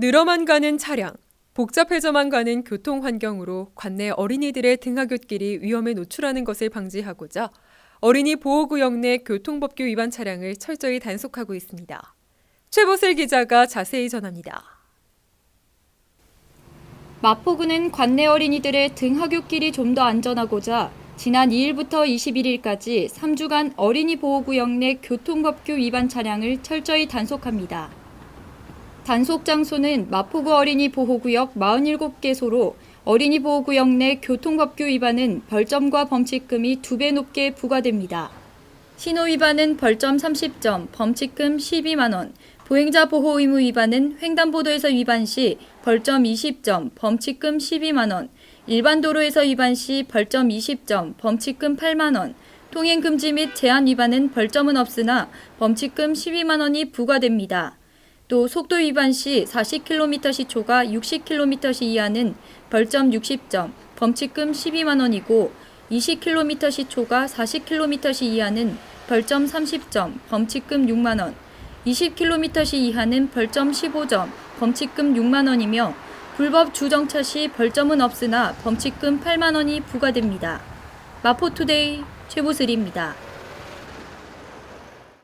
늘어만 가는 차량, 복잡해져만 가는 교통 환경으로 관내 어린이들의 등하굣길이 위험에 노출하는 것을 방지하고자 어린이 보호구역 내 교통법규 위반 차량을 철저히 단속하고 있습니다. 최보슬 기자가 자세히 전합니다. 마포구는 관내 어린이들의 등하굣길이 좀 더 안전하고자 지난 2일부터 21일까지 3주간 어린이 보호구역 내 교통법규 위반 차량을 철저히 단속합니다. 단속 장소는 마포구 어린이 보호구역 47개소로 어린이 보호구역 내 교통법규 위반은 벌점과 범칙금이 2배 높게 부과됩니다. 신호 위반은 벌점 30점, 범칙금 12만 원, 보행자 보호 의무 위반은 횡단보도에서 위반 시 벌점 20점, 범칙금 12만 원, 일반 도로에서 위반 시 벌점 20점, 범칙금 8만 원, 통행 금지 및 제한 위반은 벌점은 없으나 범칙금 12만 원이 부과됩니다. 또 속도 위반 시 40km 시 초과 60km 시 이하는 벌점 60점, 범칙금 12만 원이고 20km 시 초과 40km 시 이하는 벌점 30점, 범칙금 6만 원, 20km 시 이하는 벌점 15점, 범칙금 6만 원이며 불법 주정차 시 벌점은 없으나 범칙금 8만 원이 부과됩니다. 마포투데이 최보슬입니다.